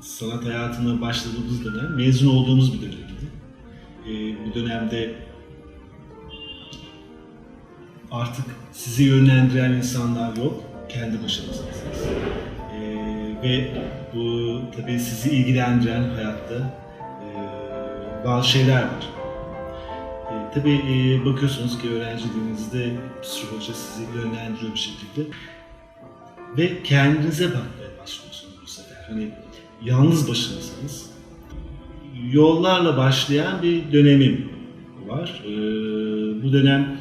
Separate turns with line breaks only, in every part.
sanat hayatına başladığımız dönem mezun olduğumuz bir dönemdi. Ee, bu dönemde artık sizi yönlendiren insanlar yok, kendi başınızdasınız. Ee, ve bu tabii sizi ilgilendiren hayatta e, bazı şeyler var. E, tabii e, bakıyorsunuz ki öğrenciliğinizde hoca sizi yönlendiriyor bir şekilde ve kendinize bakmaya başlıyorsunuz bu sefer. Hani yalnız başınasınız. Yollarla başlayan bir dönemim var. Ee, bu dönem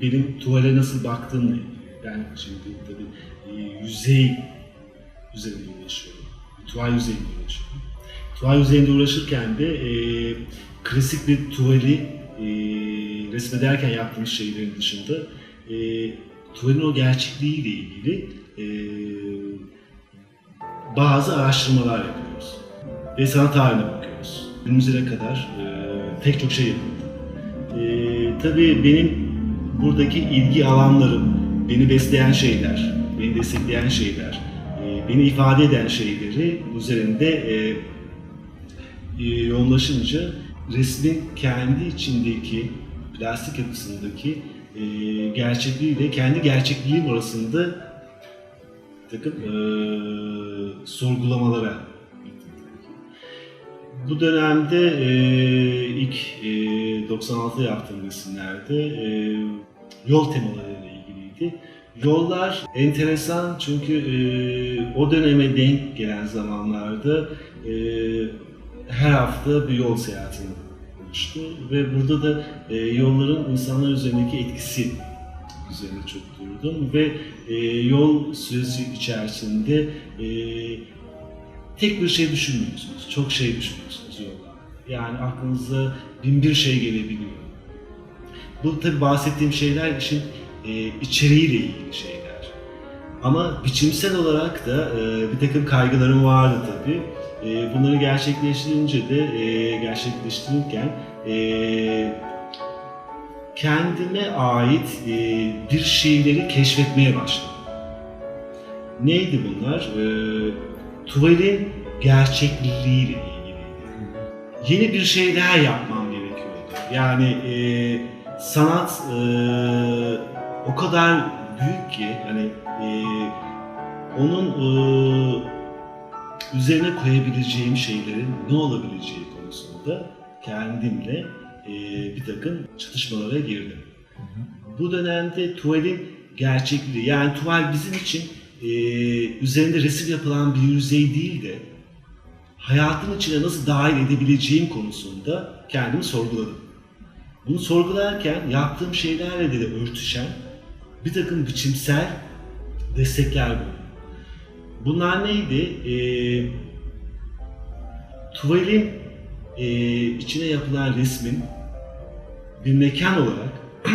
benim tuvale nasıl baktığımla ilgili. Ben şimdi tabii e, yüzey üzerinde uğraşıyorum. Tuval yüzeyinde uğraşıyorum. Tuval yüzeyinde uğraşırken de e, klasik bir tuvali e, resmederken yaptığımız şeylerin dışında e, tuvalin o gerçekliğiyle ilgili e, bazı araştırmalar yapıyoruz. Ve sanat haline bakıyoruz. Günümüze kadar e, pek çok şey yapıldı. E, tabii benim buradaki ilgi alanlarım, beni besleyen şeyler, beni destekleyen şeyler, e, beni ifade eden şeyleri üzerinde e, e, yoğunlaşınca resmin kendi içindeki plastik yapısındaki e, gerçekliğiyle kendi gerçekliğim arasında takım e, sorgulamalara. Bu dönemde e, ilk e, 96 yaptığım resimlerde e, yol temalarıyla ilgiliydi. Yollar enteresan çünkü e, o döneme denk gelen zamanlarda e, her hafta bir yol seyahati olmuştu ve burada da e, yolların insanlar üzerindeki etkisi üzerine çok durdum ve e, yol süresi içerisinde e, tek bir şey düşünmüyorsunuz, çok şey düşünüyorsunuz yolda. Yani aklınıza bin bir şey gelebiliyor. Bu tabi bahsettiğim şeyler işin e, içeriğiyle ilgili şeyler. Ama biçimsel olarak da e, bir takım kaygılarım vardı tabi. E, bunları gerçekleştirince de e, gerçekleştirirken e, kendime ait e, bir şeyleri keşfetmeye başladım. Neydi bunlar? E, tuvalin gerçekliğiyle ilgiliydi. Yeni bir şeyler yapmam gerekiyordu. Yani e, sanat e, o kadar büyük ki hani e, onun e, üzerine koyabileceğim şeylerin ne olabileceği konusunda kendimle e, bir takım çatışmalara girdim. Bu dönemde tuvalin gerçekliği, yani tuval bizim için e, üzerinde resim yapılan bir yüzey değil de hayatın içine nasıl dahil edebileceğim konusunda kendimi sorguladım. Bunu sorgularken yaptığım şeylerle de, de örtüşen bir takım biçimsel destekler buldum. Bunlar neydi? E, tuvalin e, içine yapılan resmin bir mekan olarak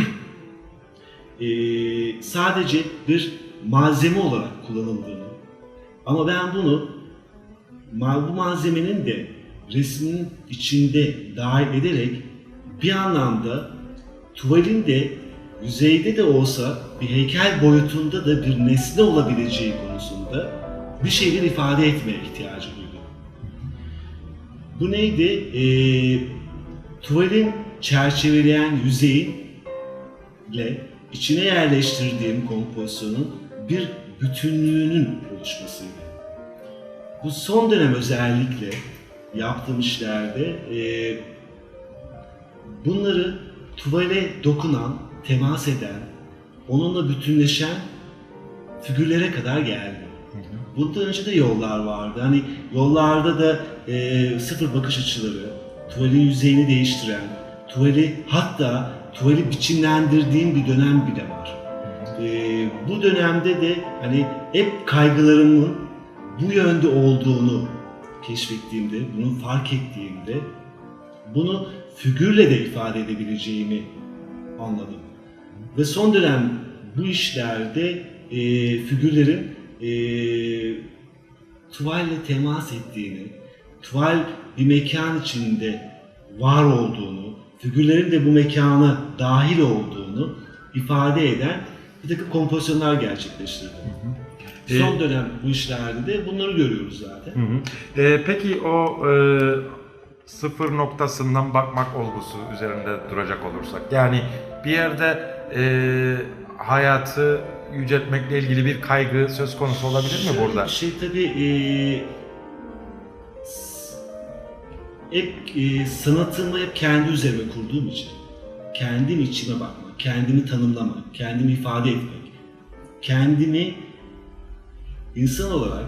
e, sadece bir malzeme olarak kullanıldığını ama ben bunu bu malzemenin de resmin içinde dahil ederek bir anlamda tuvalin de yüzeyde de olsa bir heykel boyutunda da bir nesne olabileceği konusunda bir şeyler ifade etmeye ihtiyacı duydum. Bu neydi? Ee, tuvalin çerçeveleyen yüzeyinle içine yerleştirdiğim kompozisyonun bir bütünlüğünün oluşmasıydı. Bu son dönem özellikle yaptığım işlerde e, bunları tuvale dokunan, temas eden, onunla bütünleşen figürlere kadar geldi. Bundan önce de yollar vardı. Hani yollarda da e, sıfır bakış açıları, tuvalin yüzeyini değiştiren, tuvali hatta tuvali biçimlendirdiğim bir dönem bile var. E, bu dönemde de hani hep kaygılarımın bu yönde olduğunu keşfettiğimde, bunu fark ettiğimde bunu figürle de ifade edebileceğimi anladım. Ve son dönem bu işlerde e, figürlerin e, tuvalle temas ettiğini, tuval bir mekan içinde var olduğunu, figürlerin de bu mekana dahil olduğunu ifade eden bir takım kompozisyonlar gerçekleştirdim. Son dönem bu işlerde de bunları görüyoruz zaten.
Hı hı. Ee, peki o e, sıfır noktasından bakmak olgusu üzerinde duracak olursak, yani bir yerde e, hayatı yüceltmekle ilgili bir kaygı söz konusu olabilir mi
Şöyle
burada?
bir şey tabii s- hep eee, sanatımı hep kendi üzerime kurduğum için, kendim içime bakmak, kendimi tanımlamak, kendimi ifade etmek, kendimi insan olarak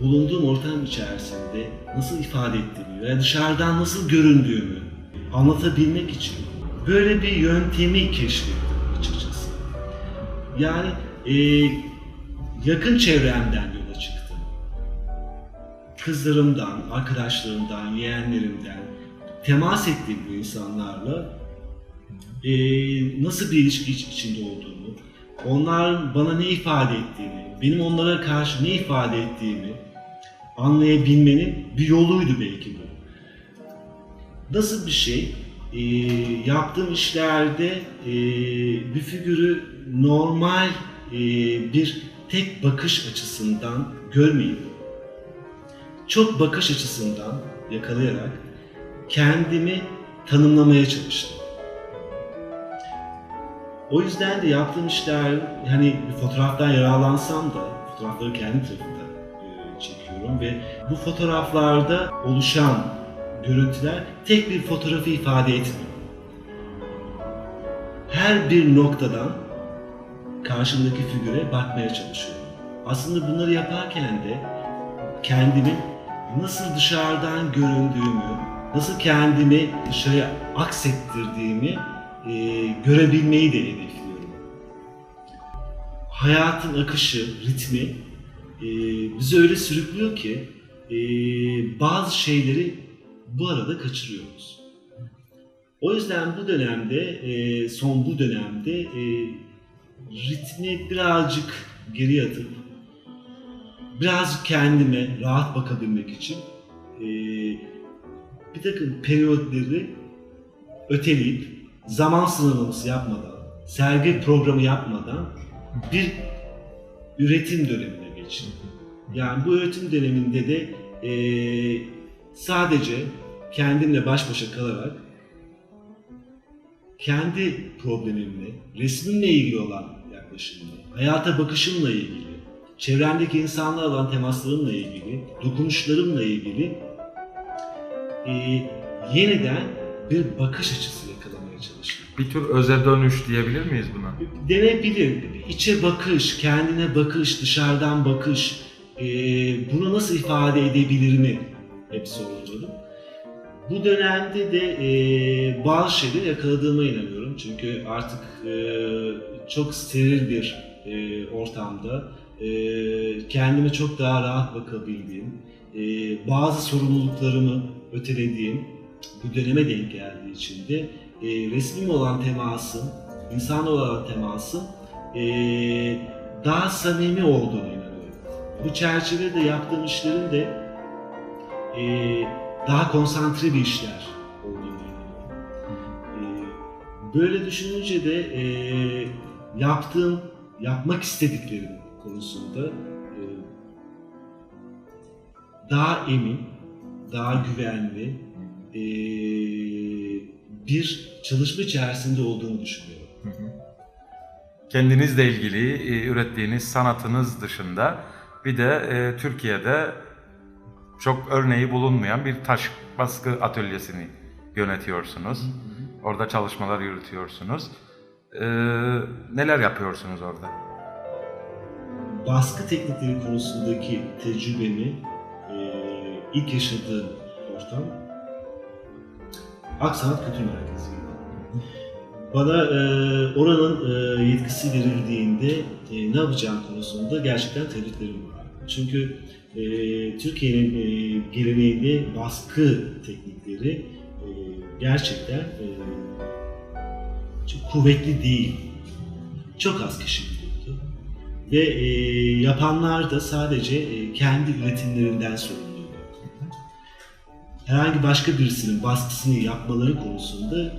bulunduğum ortam içerisinde nasıl ifade ettiğimi veya dışarıdan nasıl göründüğümü anlatabilmek için böyle bir yöntemi keşfettim açıkçası. Yani eee, yakın çevremden. Kızlarımdan, arkadaşlarımdan, yeğenlerimden temas ettiğim bu insanlarla eee, nasıl bir ilişki iç- içinde olduğumu, onlar bana ne ifade ettiğini, benim onlara karşı ne ifade ettiğimi anlayabilmenin bir yoluydu belki bu. Nasıl bir şey? Ee, yaptığım işlerde e, bir figürü normal e, bir tek bakış açısından görmeyip çok bakış açısından yakalayarak kendimi tanımlamaya çalıştım. O yüzden de yaptığım işler hani fotoğraftan yararlansam da fotoğrafları kendi tarafından e, çekiyorum ve bu fotoğraflarda oluşan görüntüler tek bir fotoğrafı ifade etmiyor. Her bir noktadan karşımdaki figüre bakmaya çalışıyorum. Aslında bunları yaparken de kendimin nasıl dışarıdan göründüğümü, nasıl kendimi dışarıya aksettirdiğimi e, görebilmeyi de hedefliyorum. Hayatın akışı, ritmi e, bizi öyle sürüklüyor ki e, bazı şeyleri bu arada kaçırıyoruz. O yüzden bu dönemde, e, son bu dönemde e, ritmi birazcık geri atıp birazcık kendime rahat bakabilmek için e, bir takım periyotları öteleyip zaman sınırlaması yapmadan, sergi programı yapmadan bir üretim dönemine geçtim. Yani bu üretim döneminde de e, sadece kendimle baş başa kalarak kendi problemimle, resmimle ilgili olan yaklaşımla, hayata bakışımla ilgili, çevremdeki insanlarla olan temaslarımla ilgili, dokunuşlarımla ilgili e, yeniden bir bakış açısı yakalamaya çalıştım.
Bir tür öze dönüş diyebilir miyiz buna?
Denebilir. İçe bakış, kendine bakış, dışarıdan bakış, e, bunu nasıl ifade edebilir mi hep sorguladım. Bu dönemde de e, bazı şeyleri yakaladığıma inanıyorum. Çünkü artık e, çok steril bir e, ortamda kendime çok daha rahat bakabildiğim, e, bazı sorumluluklarımı ötelediğim bu döneme denk geldiği için de e, resmim olan temasım, insanla olan temasım e, daha samimi olduğunu inanıyorum. Bu çerçevede yaptığım işlerin de daha konsantre bir işler olduğunu inanıyorum. Böyle düşününce de yaptığım, yapmak istediklerim konusunda e, daha emin, daha güvenli e, bir çalışma içerisinde olduğunu düşünüyorum.
Kendinizle ilgili e, ürettiğiniz sanatınız dışında bir de Türkiye'de çok örneği bulunmayan bir taş baskı atölyesini yönetiyorsunuz. Orada çalışmalar yürütüyorsunuz. E, neler yapıyorsunuz orada?
Baskı teknikleri konusundaki tecrübemi e, ilk yaşadığım ortam Aksanat Kültür Merkezi'ydi. Bana e, oranın e, yetkisi verildiğinde e, ne yapacağım konusunda gerçekten tereddütlerim var. Çünkü e, Türkiye'nin e, geleneğinde baskı teknikleri e, gerçekten e, çok kuvvetli değil. Çok az kişi. Ve e, yapanlar da sadece e, kendi üretimlerinden sorumluydu. Herhangi başka birisinin baskısını yapmaları konusunda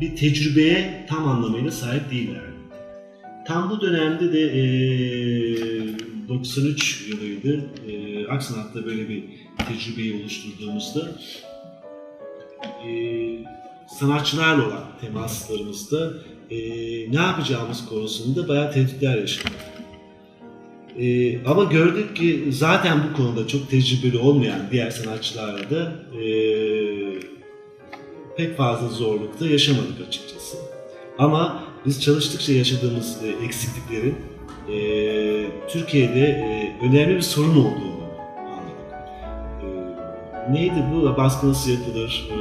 bir tecrübeye tam anlamıyla sahip değillerdi. Tam bu dönemde de e, 93 yılıydı. E, Aksanat'ta böyle bir tecrübeyi oluşturduğumuzda e, sanatçılarla olan temaslarımızda e, ne yapacağımız konusunda bayağı tereddütler yaşadık. E, ama gördük ki zaten bu konuda çok tecrübeli olmayan diğer sanatçılarla da e, pek fazla zorlukta yaşamadık açıkçası. Ama biz çalıştıkça yaşadığımız e, eksikliklerin e, Türkiye'de e, önemli bir sorun olduğunu anladık. E, neydi bu? Baskı nasıl yapılır? E,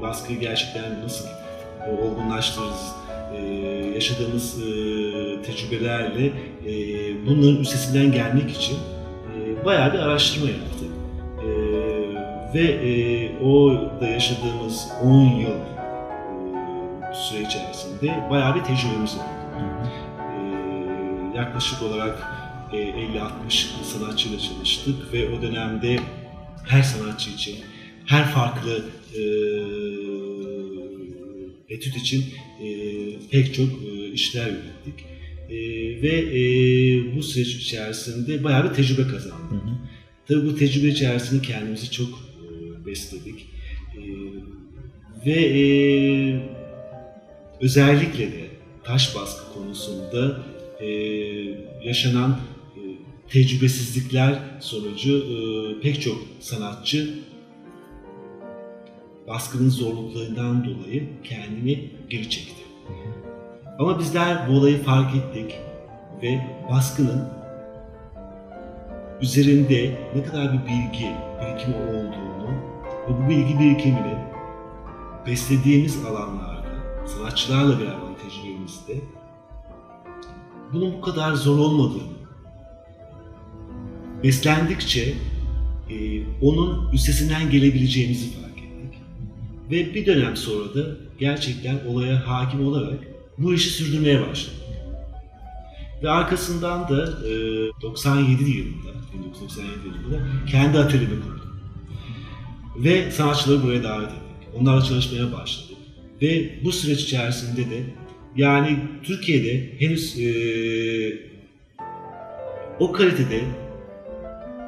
baskıyı gerçekten nasıl e, olgunlaştırırız? E, yaşadığımız e, tecrübelerle e, bunların üstesinden gelmek için e, bayağı bir araştırma yaptık. E, ve e, o da yaşadığımız 10 yıl e, süre içerisinde bayağı bir tecrübemiz oldu. Yaklaşık olarak e, 50-60 sanatçıyla çalıştık ve o dönemde her sanatçı için, her farklı etüt için pek çok işler ürettik. E, ve e, bu süreç içerisinde bayağı bir tecrübe kazandık. Tabii bu tecrübe içerisinde kendimizi çok e, besledik. E, ve e, özellikle de taş baskı konusunda e, yaşanan e, tecrübesizlikler sonucu e, pek çok sanatçı baskının zorluklarından dolayı kendini geri çekti. Ama bizler bu olayı fark ettik ve baskının üzerinde ne kadar bir bilgi birikimi olduğunu ve bu bilgi birikimini beslediğimiz alanlarda, sanatçılarla beraber tecrübemizde bunun bu kadar zor olmadığını, beslendikçe e, onun üstesinden gelebileceğimizi fark ettik. Ve bir dönem sonra da gerçekten olaya hakim olarak bu işi sürdürmeye başladık. Ve arkasından da e, 97 yılında, 1997 yılında kendi atölyemi kurdum. Ve sanatçıları buraya davet ettik. Onlarla çalışmaya başladık. Ve bu süreç içerisinde de yani Türkiye'de henüz e, o kalitede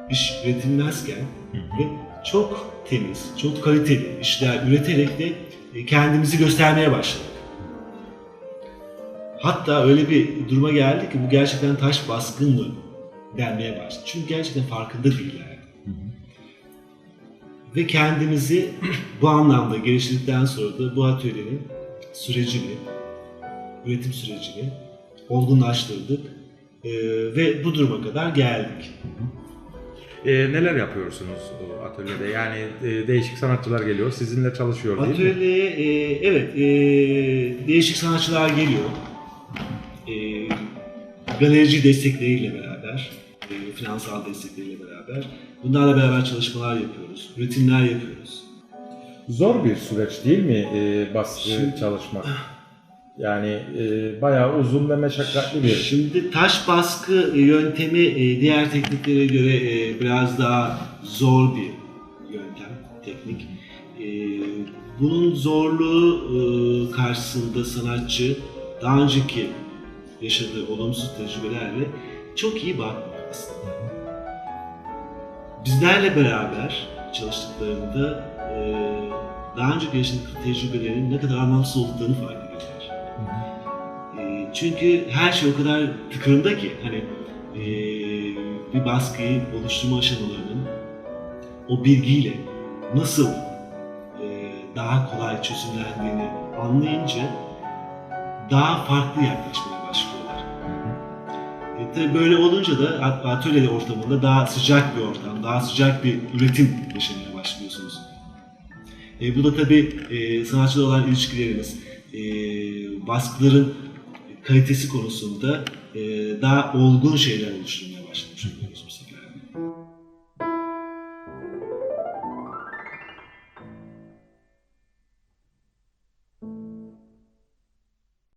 iş üretilmezken ve çok temiz, çok kaliteli işler üreterek de e, kendimizi göstermeye başladık. Hatta öyle bir duruma geldi ki bu gerçekten taş baskın mı denmeye başladı. Çünkü gerçekten farkında değiller. Ve kendimizi bu anlamda geliştirdikten sonra da bu atölyenin sürecini, üretim sürecini olgunlaştırdık Ee, ve bu duruma kadar geldik.
Ee, neler yapıyorsunuz atölyede? Yani e, değişik sanatçılar geliyor, sizinle çalışıyor değil mi?
Atölyeye e, evet e, değişik sanatçılar geliyor. E, galerici destekleriyle beraber, e, finansal destekleriyle beraber bunlarla beraber çalışmalar yapıyoruz, üretimler yapıyoruz.
Zor bir süreç değil mi e, baskı
Şimdi-
çalışmak? Yani e, bayağı uzun ve meşakkatli bir
Şimdi taş baskı yöntemi e, diğer tekniklere göre e, biraz daha zor bir yöntem, teknik. E, Bunun zorluğu e, karşısında sanatçı daha önceki yaşadığı olumsuz tecrübelerle çok iyi bakmıyor aslında. Bizlerle beraber çalıştıklarında e, daha önceki yaşadıkları tecrübelerin ne kadar anlamsız olduklarını fark ediyorlar. E, Çünkü her şey o kadar tıkırında ki hani e, bir baskıyı oluşturma aşamalarının o bilgiyle nasıl e, daha kolay çözümlendiğini anlayınca daha farklı yaklaşmaya tabii böyle olunca da at- atölye ortamında daha sıcak bir ortam, daha sıcak bir üretim yaşamaya başlıyorsunuz. E, bu da tabii e, sanatçılarla olan ilişkilerimiz, e, baskıların kalitesi konusunda e, daha olgun şeyler oluşturmaya.